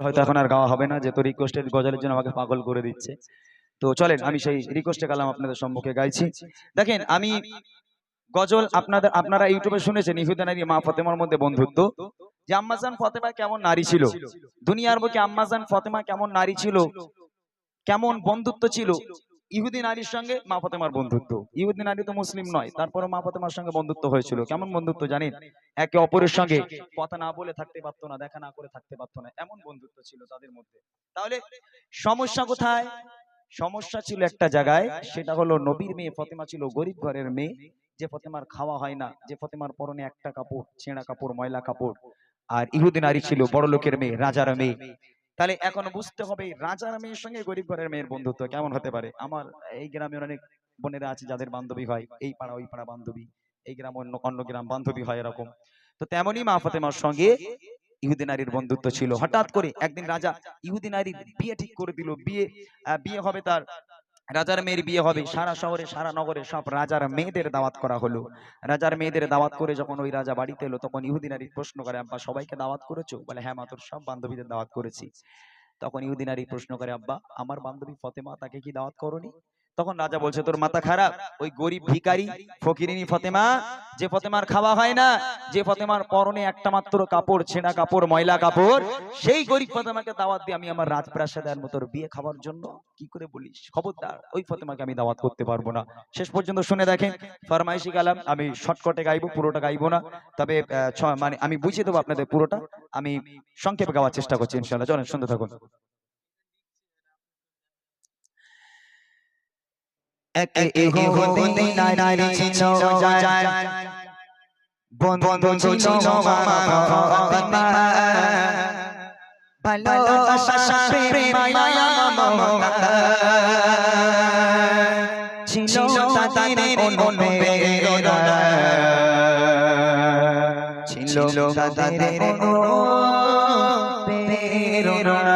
হয়তো এখন আর গাওয়া হবে না যে তো রিকোয়েস্টের গজলের জন্য আমাকে পাগল করে দিচ্ছে। তো চলেন, আমি সেই রিকোয়েস্টে কালাম আপনাদের সম্মুখে গাইছি। দেখেন, আমি গজল আপনাদের, আপনারা ইউটিউবে শুনেছেন ইহুদানারি মা ফতেমার মধ্যে বন্ধুত্ব। যে আম্মাজান ফতেমা কেমন নারী ছিল? দুনিয়ার বুকে আম্মাজান ফতেমা কেমন নারী ছিল? কেমন বন্ধুত্ব ছিল? ইহুদি নারীর সঙ্গে মা ফতেমার বন্ধুত্ব। ইহুদি নারী তো মুসলিম নয় তারপরে মা ফতেমার সঙ্গে বন্ধুত্ব হয়েছিল। কেমন বন্ধুত্ব জানেন? একে অপরের সঙ্গে কথা না বলে থাকতে পারতো না, দেখা না করে থাকতে পারতো না, এমন বন্ধুত্ব ছিল তাদের মধ্যে। তাহলে সমস্যা কোথায়? সমস্যা ছিল একটা জায়গায়, সেটা হলো নবীর মেয়ে ফতেমা ছিল গরিব ঘরের মেয়ে, যে ফতেমার খাওয়া হয় না, যে ফতেমার পরনে একটা কাপড়, ছেঁড়া কাপড়, ময়লা কাপড়, আর ইহুদি নারী ছিল বড় লোকের মেয়ে, রাজার মেয়ে। তাহলে এখন বুঝতে হবে রাজার মেয়ের সঙ্গে গরিব ঘরের মেয়ের বন্ধুত্ব কেমন হতে পারে? আমার এই গ্রামে অনেক বোনেরা আছে যাদের বান্ধবী হয় এই পাড়া ওই পাড়া বান্ধবী এই গ্রাম অন্য অন্য গ্রাম বান্ধবী হয় এরকম। তো তেমনই মা ফতেমার সঙ্গে ইহুদি নারীর বন্ধুত্ব ছিল। হঠাৎ করে একদিন রাজা ইহুদি নারীর বিয়ে ঠিক করে দিল বিয়ে বিয়ে হবে তার রাজার মেয়ের বিয়ে হবে, সারা শহরে, সারা নগরে সব রাজার মেয়েদের দাওয়াত করা হলো। রাজার মেয়েদের দাওয়াত করে যখন ওই রাজা বাড়িতে এলো, তখন ইহুদিন নারী প্রশ্ন করে, আব্বা, সবাইকে দাওয়াত করেছ? বলে হ্যাঁ মা, তোর সব বান্ধবীদের দাওয়াত করেছি। তখন ইহুদিন নারী প্রশ্ন করে, আব্বা, আমার বান্ধবী ফতেমা তাকে কি দাওয়াত করনি? তখন রাজা বলছে তোর মাথা খারাপ? ওই গরিব ভিখারি ফকিরিনী ফতেমা যে ফতেমার খাওয়া হয় না যে ফতেমার পরনে একটা মাত্র কাপড় ছেঁড়া কাপড় ময়লা কাপড় সেই গরিব ফতেমাকে দাওয়াত দিয়ে আমি আমার রাজপ্রাসাদের মতো বিয়ে খাওয়ার জন্য কি করে বলিস? খবরদার ওই ফতেমাকে আমি দাওয়াত করতে পারব না। শেষ পর্যন্ত শুনে দেখেন ফরমাইশি গালাম আমি শর্টকটে গাইবো পুরোটা গাইবো না। তবে মানে আমি বুঝিয়ে দেবো আপনাদের পুরোটা। আমি সংক্ষেপে গাওয়ার চেষ্টা করছি ইনশাল্লাহ চলেন শুনতে থাকুন এক ইহুদি নারী ছিল যায় বন্ধু ছিল ফাতেমা ভালোবাসা প্রেম মায়া মমতা ছিল তাদের অনুপ্রেরণা ছিল তাদের অনুপ্রেরণা এক ইহুদি নারী ছিল যার বন্ধু ছিল ফাতেমা ভালোবাসা প্রেম মায়া ছিল তাদের ছিল অনুপ্রেরণা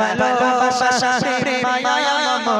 ভালোবাসা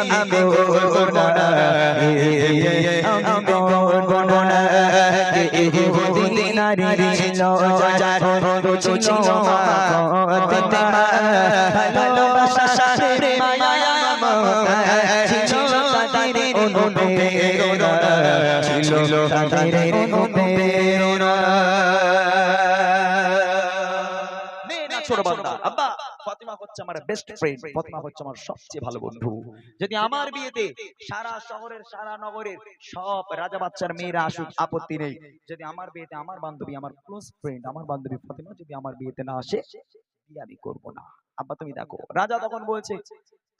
আমি করব না আমি করব না ইহুদি নারী ছিল ছিল ভালোবাসা প্রেম মায়া ছিল তাদের অনুপ্রেরণা ছিল তাদের অনুপ্রেরণা ছোট বান্দা আব্বা হচ্ছে আমার বেস্ট ফ্রেন্ড ফাতিমা হচ্ছে আমার সবচেয়ে ভালো বন্ধু। যদি আমার বিয়েতে সারা শহরের, সারা নগরের সব রাজা বাচ্চার মেয়েরা আসুক, আপত্তি নেই। যদি আমার বিয়েতে আমার বান্ধবী, আমার ক্লোজ ফ্রেন্ড আমার বান্ধবী ফাতেমা যদি আমার বিয়েতে না আসে আমি করব না। আব্বা, তুমি দেখো, রাজা তখন বলছে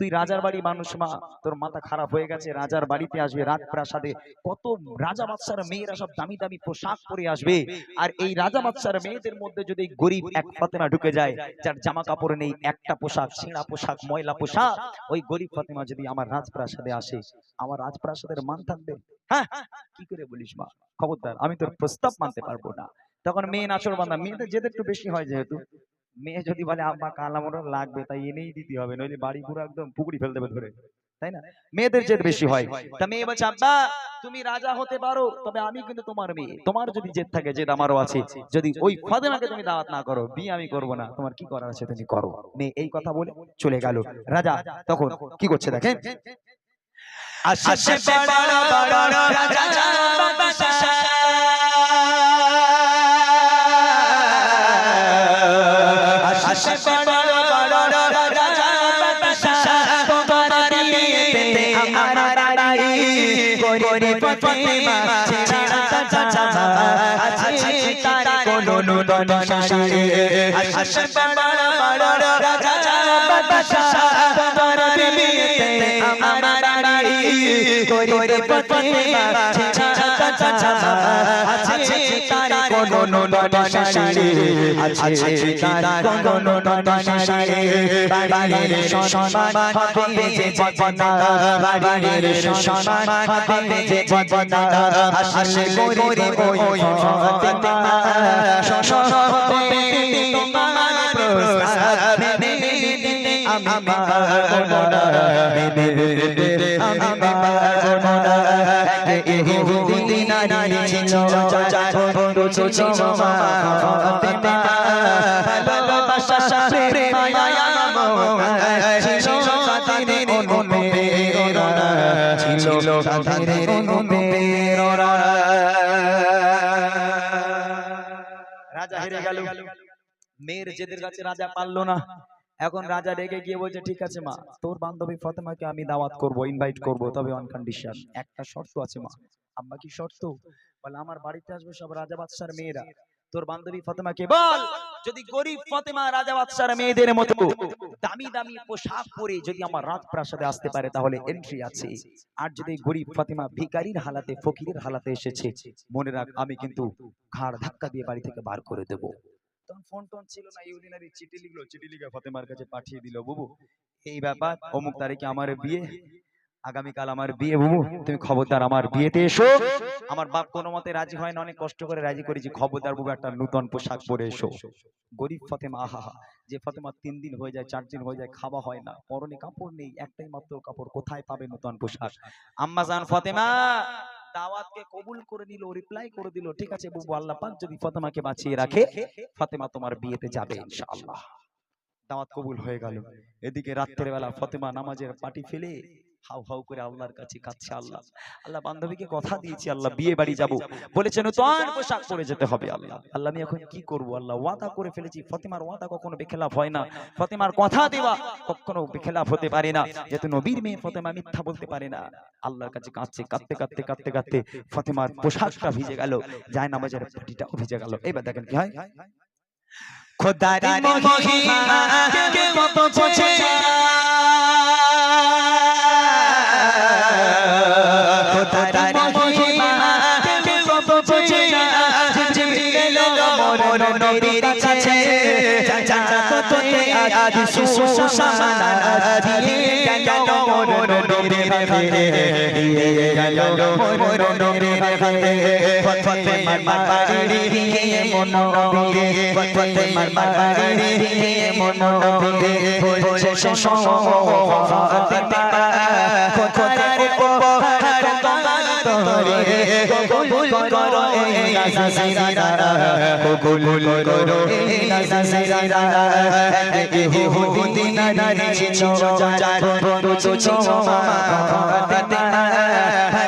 তুই রাজার বাড়ি মানুষ মা, তোর মাথা খারাপ হয়ে গেছে, রাজার বাড়িতে আসবে রাজপ্রাসাদে কত রাজা বাচ্চার মেয়েরা সব দামি দামি পোশাক পরে আসবে। আর এই রাজা বাচ্চার মেয়েদের মধ্যে যদি গরিব এক ফাতেমা ঢুকে যায়, যার জামা কাপড় নেই একটা পোশাক, ছেঁড়া পোশাক, ময়লা পোশাক, ওই গরিব ফাতেমা যদি আমার রাজপ্রাসাদে আসে, আমার রাজপ্রাসাদের মান থাকবে? হ্যাঁ কি করে বলিস মা? খবরদার, আমি তোর প্রস্তাব মানতে পারব না। তখন মেয়ে নাচর বান্ধা মেয়েদের যেতে একটু বেশি হয় যেহেতু। মেয়ে যদি বলে আব্বা কালা মোটর লাগবে তাই এনেই দিতে হবে নইলে বাড়ি পুরো একদম পুকুরি ফেলতে হবে ধরে তাই না মেয়েদের জেদ বেশি হয় তা মেয়ে বলছে আব্বা তুমি রাজা হতে পারো তবে আমি কিন্তু তোমার মেয়ে তোমার যদি জেদ থাকে জেদ আমারও আছে যদি ওই ফাতেমাকে তুমি দাওয়াত না করো বিয়ে আমি করব না তোমার কি করার আছে তুমি করো মেয়ে এই কথা বলে চলে গেল রাজা তখন কি করছে দেখেন আশিসে বড় বড় রাজা বাদশা গরি ফতেমা ছেড়া আছে তার কোনো নুদন শাড়ি আশিসে বড় বড় রাজা বাদশা আমার রানী গরি ফতেমা ছেড়া চাচা আছে তার কোনো নুদন আছে তার কোনো নুদন বাড়ির সম্মান হবে যে বদনা বাড়ির সম্মান হবে যে বদনা আসলে গরি ওই ফতেমা হবে তোমার প্রস্তাব আমি মেনে আমি বন্ধু মা ফতেমা ভালোবাসা প্রেম মায়া ছিল তাদের অনুপ্রেরণা ছিল তাদের অনুপ্রেরণা রাজা হেরে গেল মেয়ের জেদের কাছে রাজা পারল না এখন রাজা রেগে গিয়ে বলছে ঠিক আছে মা তোর বান্ধবী ফতেমাকে আমি দাওয়াত করব ইনভাইট করব তবে অন কন্ডিশন একটা শর্ত আছে মা আম্মা কি শর্ত? বলে আমার বাড়িতে আসবে সব রাজা বাদশার মেয়েরা। তোর বান্ধবী ফতেমাকে বল যদি গরিব ফতেমা রাজা বাদশার মেয়েদের মতো দামি দামি পোশাক পরে যদি আমার রাজপ্রাসাদে আসতে পারে তাহলে এন্ট্রি আছে। আর যদি গরিব ফাতিমা ভিকারির হালাতে ফকিরের হালাতে এসেছে মনে রাখ আমি কিন্তু ঘাড় ধাক্কা দিয়ে বাড়ি থেকে বার করে দেব। তখন ফোন টোন ছিল না ইউদিনারি চিঠি লিখলো চিঠি লিখে ফাতেমার কাছে পাঠিয়ে দিল বুবু এই ব্যাপার অমুক তারিখে আমার বিয়ে। আগামীকাল আমার বিয়ে বুবু তুমি খবরদার আমার বিয়েতে এসো। আমার বাপ কোনো মতে রাজি হয় না অনেক কষ্ট করে রাজি করেছি। খবরদার বুবু একটা নূতন পোশাক পরে এসো। গরিব ফাতেমা আহা যে ফাতেমা তিন দিন হয়ে যায় চার দিন হয়ে যায় খাওয়া হয় না পরনে কাপড় নেই একটাই মাত্র কাপড় কোথায় পাবে নতুন পোশাক? আম্মা জান ফাতেমা দাওয়াতকে কবুল করে নিল রিপ্লাই করে দিল ঠিক আছে বুবু আল্লাহ পাক যদি ফাতেমাকে বাঁচিয়ে রাখে ফতেমা তোমার বিয়েতে যাবে ইনশাআল্লাহ। দাওয়াত কবুল হয়ে গেল। এদিকে রাত্রের বেলা ফাতেমা নামাজের পাটি ফেলে হাউ হাউ করে আল্লাহর কাছে কাচ্ছে আল্লাহ আল্লাহ বান্ধবীকে কথা দিয়েছি আল্লাহ বিয়ে বাড়ি যাব বলেছেন নতুন পোশাক পরে যেতে হবে আল্লাহ আল্লাহ আমি এখন কি করব আল্লাহ ওয়াদা করে ফেলেছি ফাতেমার ওয়াদা কখনো বেখেলাফ হয় না ফাতেমার কথা দেওয়া কখনো বেখেলাফ হতে পারে না যেহেতু নবীর মেয়ে ফাতেমা মিথ্যা বলতে পারে না আল্লাহর কাছে কাঁদছে কাঁদতে কাঁদতে কাঁদতে কাঁদতে ফতেমার পোশাকটা ভিজে গেল যায় নামাজের পাটিটাও ভিজে গেল এবার দেখেন কি হয় খোদারি মহিমা কে কত বোঝে আজ সুসমানা দিয়ে গেল মোর নবীর কাছে দিয়ে গেল মোর নবীর কাছে ফতে মার বাড়ি দিয়ে মন নবীরে ফতে মার বাড়ি দিয়ে মন নবীরে বলছে শোনো ফতে খোদার এই নাসিরা কবুল করো এই নাসিরা ইহুদি নারী ছিল যার বড় ছিল মা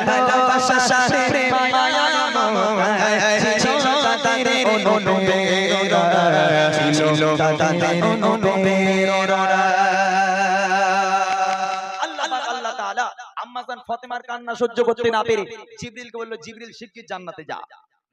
ভালোবাসা প্রেম মায়া ছিল তাদের অনুপ্রেরণা ছিল তাদের অনুপ্রেরণা আল্লাহ পাক আল্লাহ তাআলা আম্মা জান ফাতেমার কান্না সহ্য করতে না পেরে জিবরিলকে বলল, জিবরিল, শিগগির জান্নাতে যা।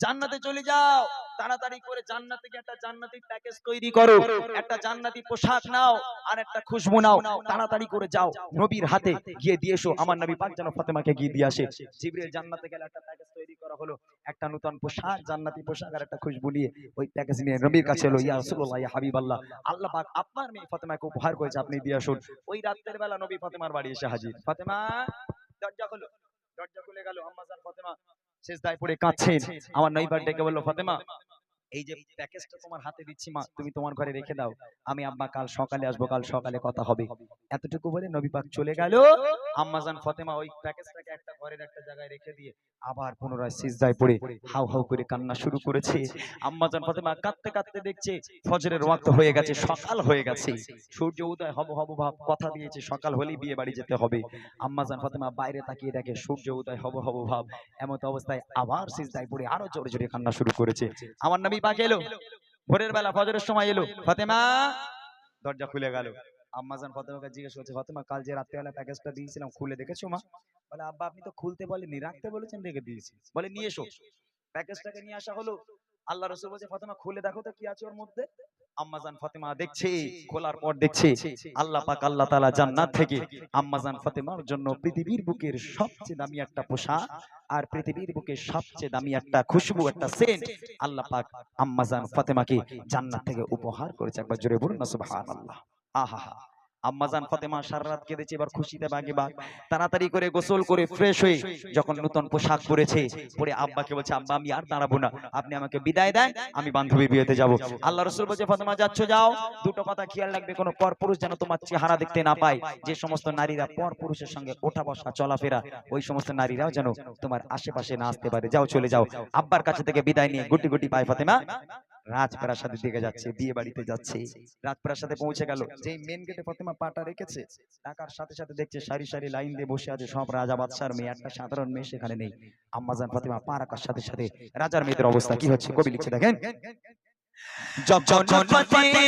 জান্নাতে চলে যাও। তাড়াতাড়ি করে জান্নাতে গিয়ে একটা জান্নাতি প্যাকেজ তৈরি করো। একটা জান্নাতি পোশাক নাও আর একটা খুশবু নাও। তাড়াতাড়ি করে যাও। নবীর হাতে গিয়ে দিয়ে এসো। আমার নবী পাক যেন ফাতেমাকে গিয়ে দিয়ে আসে। জিবরিল জান্নাতে গেলে একটা প্যাকেজ তৈরি করা হলো। একটা নতুন পোশাক, জান্নাতি পোশাক আর একটা খুশবু নিয়ে ওই প্যাকেজ নিয়ে নবীর কাছে এলো, ইয়া রাসূলুল্লাহ, ইয়া হাবিবাল্লাহ। আল্লাহ পাক আপনার মেয়ে ফাতেমাকে উপহার করেছে। আপনি দিয়ে আসুন। ওই রাতের বেলা নবী ফাতেমার বাড়ি এসে হাজির। ফাতেমা, দরজা খুলো। দরজা খুলে গেল। আম্মা জান ফাতেমা শেষদায় পড়ে কাঁদছেন। আমার নাইবার ডেকে বলল ফাতেমা এই যে প্যাকেজটা তোমার হাতে দিচ্ছি মা তুমি তোমার ঘরে রেখে দাও। আমি আব্বা কাল সকালে আসব কাল সকালে কথা হবে। এতটুকু বলে নবী পাক চলে গেল। আম্মাজান ফতেমা ওই প্যাকেজটাকে একটা ঘরের একটা জায়গায় রেখে দিয়ে আবার পুনরায় সিজদায় পড়ে হাউ হাউ করে কান্না শুরু করেছে। আম্মাজান ফতেমা কাঁদতে কাঁদতে দেখছে ফজরের ওয়াক্ত হয়ে গেছে সকাল হয়ে গেছে। সূর্য উদয় হব হব ভাব কথা দিয়েছে সকাল হলেই বিয়ে বাড়ি যেতে হবে। আম্মাজান ফতেমা বাইরে তাকিয়ে দেখে সূর্য উদয় হব হব ভাব এমত অবস্থায় আবার সিজদায় পড়ে আরও জোরে জোরে কান্না শুরু করেছে আমার পাক এলো। ভোরের বেলা ফজরের সময় এলো। ফাতেমা? দরজা খুলে গেল। আম্মাজান ফতেমাকে জিজ্ঞেস করছে, ফাতেমা, কাল যে রাত্রেবেলা প্যাকেজটা দিয়েছিলাম, খুলে দেখেছ মা? বলে, আব্বা, আপনি তো খুলতে বলেনি রাখতে বলেছেন, রেখে দিয়েছি। বলে, নিয়ে এসো। প্যাকেজটাকে নিয়ে আসা হলো। আল্লাহ রসুল বলছে, ফতেমা, খুলে দেখো তো কি আছে ওর মধ্যে। আম্মাজান ফাতেমা দেখছে খোলার পর দেখছে। আল্লাহ পাক আল্লাহ তাআলা জান্নাত থেকে আম্মাজান ফাতেমার জন্য পৃথিবীর বুকের সবচেয়ে দামি একটা পোশাক আর পৃথিবীর বুকে সবচেয়ে দামি একটা খুশবু একটা সেন্ট আল্লাহ পাক আম্মাজান ফাতেমাকে জান্নাত থেকে উপহার করেছে। একবার জোরে বলুন না সুবহানাল্লাহ। আহা। আম্মাজান ফতেমা সারা রাত কেঁদেছে এবার খুশিতে বাগে বাগ তাড়াতাড়ি করে গোসল করে ফ্রেশ হয়ে যখন নতুন পোশাক পরেছে পরে আব্বাকে বলছে আব্বা আমি আর দাঁড়াবো না। আপনি আমাকে বিদায় দেন আমি বান্ধবী বিয়েতে যাব। আল্লাহ রসুল বলছে ফতেমা যাচ্ছ যাও। দুটো কথা খেয়াল রাখবে কোনো পর পুরুষ যেন তোমার চেহারা দেখতে না পায়। যে সমস্ত নারীরা পর পুরুষের সঙ্গে ওঠা বসা চলাফেরা ওই সমস্ত নারীরাও যেন তোমার আশেপাশে না আসতে পারে। যাও চলে যাও। আব্বার কাছে থেকে বিদায় নিয়ে গুটি গুটি পায় ফাতেমা রাজপ্রাসাদের দিকে যাচ্ছে বিয়ে বাড়িতে যাচ্ছে। রাজপ্রাসাদে পৌঁছে গেল। যেই মেন গেটে ফাতেমা পাটা রেখেছে টাকার সাথে সাথে দেখছে সারি সারি লাইন দিয়ে বসে আছে সব রাজা বাদশার মেয়ে একটা সাধারণ মেয়ে সেখানে নেই। আম্মাজান ফাতেমা পা রাখার সাথে সাথে রাজার মেয়েদের অবস্থা কি হচ্ছে কবি লিখছে দেখেন? যখন বাড়ি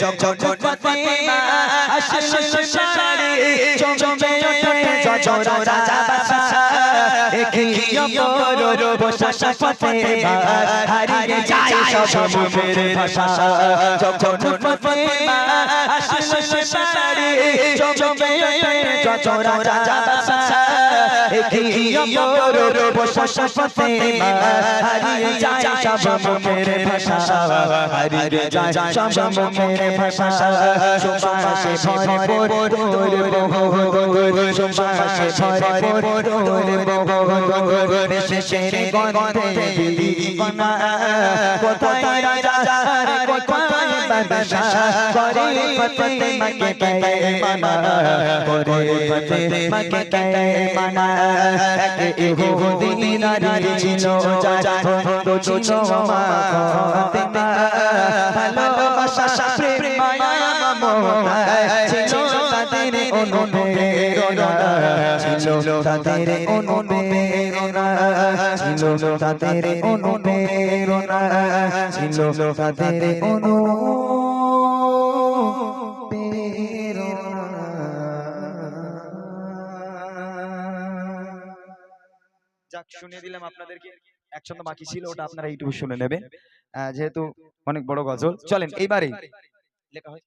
যখন ফতেমা জজরা রাজা বাদশা এখিও বড় বসা ফতেমা হারিয়ে যায় সব মুখের ভাষা যখন ফতেমা আসলো বাড়ি চমকে রাজা এখিও বড় হারিয়ে যায় সব মুখের ভাষা হারিয়ে যায় সব মুখের ভাষা সুবাসে ভরে ভরে ভরে সুবাসে ভরে ভরে ভরে শেষের গন্ধে দিদিগনা কোথায় রাজা কোথায় ভালোবাসা প্রেম মায়া মমতা ছিল তাদের অনুপ্রেরণা ছিল তাদের অনুপ্রেরণা ছিল তাদের অনুপ্রেরণা ছিল তাদের অনুপ্রেরণা যাক শুনিয়ে দিলাম আপনাদেরকে একসঙ্গে বাকি ছিল ওটা আপনারা ইউটিউবে শুনে নেবেন আহ, যেহেতু অনেক বড় গজল চলেন এইবারে লেখা হয়